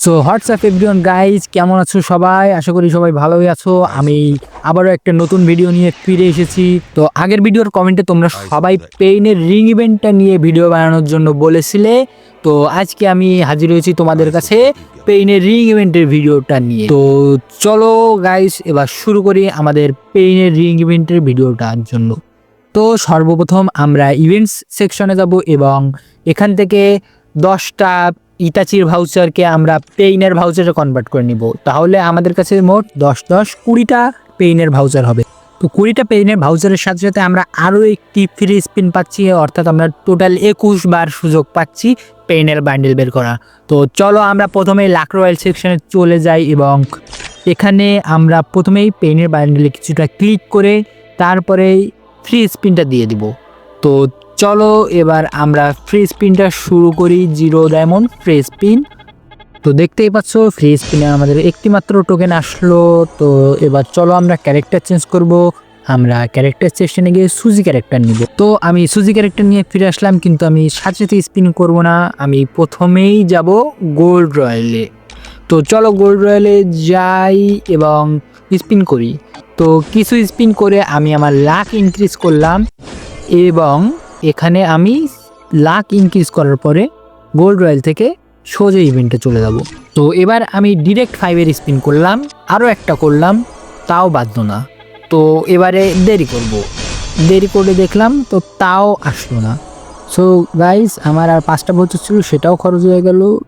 So WhatsApp everyone guys কেমন আছো সবাই? আশা করি সবাই ভালোই আছো। আমি আবারও একটা নতুন ভিডিও নিয়ে ফিরে এসেছি। তো, আগের ভিডিওর কমেন্টে তোমরা সবাই পেইনের রিং ইভেন্টটা নিয়ে ভিডিও বানানোর জন্য বলেছিলে। তো, আজকে আমি হাজির হয়েছি তোমাদের কাছে পেইনের রিং ইভেন্টের ভিডিওটা নিয়ে। তো, চলো গাইজ এবার শুরু করি আমাদের পেইনের রিং ইভেন্টের ভিডিওটার জন্য। তো, সর্বপ্রথম আমরা ইভেন্টস সেকশনে যাব এবং এখান থেকে দশটা ইতাচির ভাউচারকে আমরা পেইনের ভাউচারে কনভার্ট করে নিব। তাহলে আমাদের কাছে মোট দশ দশ কুড়িটা পেইনের ভাউচার হবে। তো কুড়িটা পেইনের ভাউচারের সাথে সাথে আমরা আরও একটি ফ্রি স্পিন পাচ্ছি, অর্থাৎ আমরা টোটাল একুশ বার সুযোগ পাচ্ছি পেইনের বান্ডেল বের করা। তো চলো আমরা প্রথমে লাক রয়্যাল সেকশনে চলে যাই এবং এখানে আমরা প্রথমেই পেইনের বান্ডেলে কিছুটা ক্লিক করে তারপরেই ফ্রি স্পিনটা দিয়ে দিব। তো চলো এবার আমরা ফ্রি স্পিনটা শুরু করি জিরো ডায়মন্ড ফ্রি স্পিন তো দেখতেই পাচ্ছ ফ্রি স্পিনে আমাদের একটি মাত্র টোকেন আসলো। তো এবার চলো আমরা ক্যারেক্টার চেঞ্জ করব। আমরা ক্যারেক্টার সেকশনে গিয়ে সুজি ক্যারেক্টার নিব। তো আমি সুজি ক্যারেক্টার নিয়ে ফিরে আসলাম, কিন্তু আমি সাথে সাথে স্পিন করব না। আমি প্রথমেই যাব গোল্ড রয়্যালে তো চলো গোল্ড রয়্যালে যাই এবং স্পিন করি। তো কিছু স্পিন করে আমি আমার লাক ইনক্রিজ করলাম। এবং এখানে আমি লাক ইনক্রিজ করার পরে গোল্ড রয়্যাল থেকে সোজা ইভেন্টে চলে যাব। তো এবার আমি ডিরেক্ট ফাইভের স্পিন করলাম আরও একটা করলাম, তাও বাধ্য না। তো এবারে দেরি করব। দেরি করে দেখলাম, তো তাও আসলো না। সো গাইস আমার আর পাঁচটা বছর ছিল, সেটাও খরচ হয়ে গেল।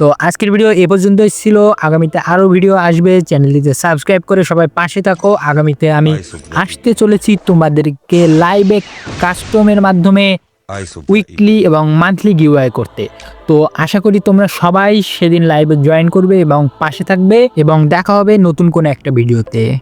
তো আজকের ভিডিও এ পর্যন্তই ছিল। আগামীতে আরও ভিডিও আসবে। চ্যানেলটিতে সাবস্ক্রাইব করে সবাই পাশে থাকো। আগামীতে আমি আসতে চলেছি তোমাদেরকে লাইভে কাস্টমের মাধ্যমে উইকলি এবং মান্থলি গিওয়াই করতে। তো আশা করি তোমরা সবাই সেদিন লাইভে জয়েন করবে এবং পাশে থাকবে এবং দেখা হবে নতুন কোনো একটা ভিডিওতে।